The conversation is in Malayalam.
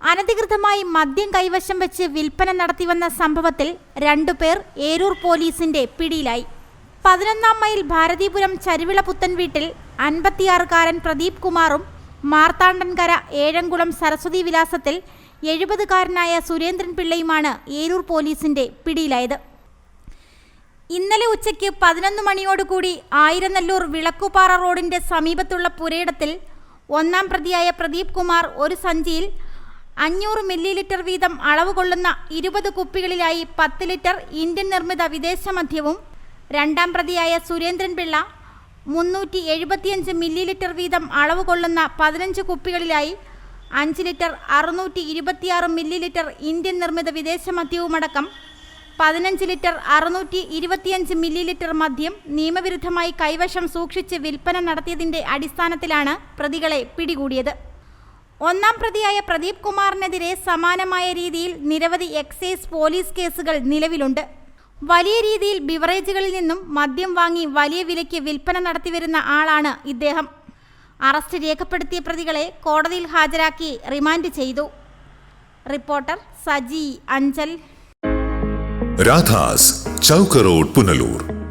അനധികൃതമായി മദ്യം കൈവശം വെച്ച് വിൽപ്പന നടത്തിവന്ന സംഭവത്തിൽ രണ്ടുപേർ ഏരൂർ പോലീസിന്റെ പിടിയിലായി. പതിനൊന്നാം മൈൽ ഭാരതീപുരം ചരുവിള പുത്തൻ വീട്ടിൽ അൻപത്തിയാറുകാരൻ പ്രദീപ് കുമാറും മാർത്താണ്ഡൻകര ഏഴംകുളം സരസ്വതി വിലാസത്തിൽ എഴുപതുകാരനായ സുരേന്ദ്രൻ പിള്ളയുമാണ് ഏരൂർ പോലീസിന്റെ പിടിയിലായത്. ഇന്നലെ ഉച്ചയ്ക്ക് പതിനൊന്ന് മണിയോടുകൂടി ആയിരനല്ലൂർ വിളക്കുപാറ റോഡിന്റെ സമീപത്തുള്ള പുരയിടത്തിൽ ഒന്നാം പ്രതിയായ പ്രദീപ് കുമാർ ഒരു സഞ്ചിയിൽ അഞ്ഞൂറ് മില്ലി ലിറ്റർ വീതം അളവ് കൊള്ളുന്ന ഇരുപത് കുപ്പികളിലായി പത്ത് ലിറ്റർ ഇന്ത്യൻ നിർമ്മിത വിദേശ മദ്യവും രണ്ടാം പ്രതിയായ സുരേന്ദ്രൻ പിള്ള മുന്നൂറ്റി എഴുപത്തിയഞ്ച് മില്ലി ലിറ്റർ വീതം അളവ് കൊള്ളുന്ന പതിനഞ്ച് കുപ്പികളിലായി അഞ്ച് ലിറ്റർ അറുന്നൂറ്റി ഇരുപത്തിയാറ് മില്ലി ലിറ്റർ ഇന്ത്യൻ നിർമ്മിത വിദേശ മദ്യവുമടക്കം പതിനഞ്ച് ലിറ്റർ അറുന്നൂറ്റി ഇരുപത്തിയഞ്ച് മില്ലി ലിറ്റർ മദ്യം നിയമവിരുദ്ധമായി കൈവശം സൂക്ഷിച്ച് വിൽപ്പന നടത്തിയതിന്റെ അടിസ്ഥാനത്തിലാണ് പ്രതികളെ പിടികൂടിയത്. ഒന്നാം പ്രതിയായ പ്രദീപ് കുമാറിനെതിരെ സമാനമായ രീതിയിൽ നിരവധി എക്സൈസ് പോലീസ് കേസുകൾ നിലവിലുണ്ട്. വലിയ രീതിയിൽ ബിവറേജുകളിൽ നിന്നും മദ്യം വാങ്ങി വലിയ വിലയ്ക്ക് വിൽപ്പന നടത്തിവരുന്ന ആളാണ് ഇദ്ദേഹം. അറസ്റ്റ് രേഖപ്പെടുത്തിയ പ്രതികളെ കോടതിയിൽ ഹാജരാക്കി റിമാൻഡ് ചെയ്തു. റിപ്പോർട്ടർ സജി അഞ്ചൽ. രാധാസ് ചൗക്കറോഡ് പുനലൂർ.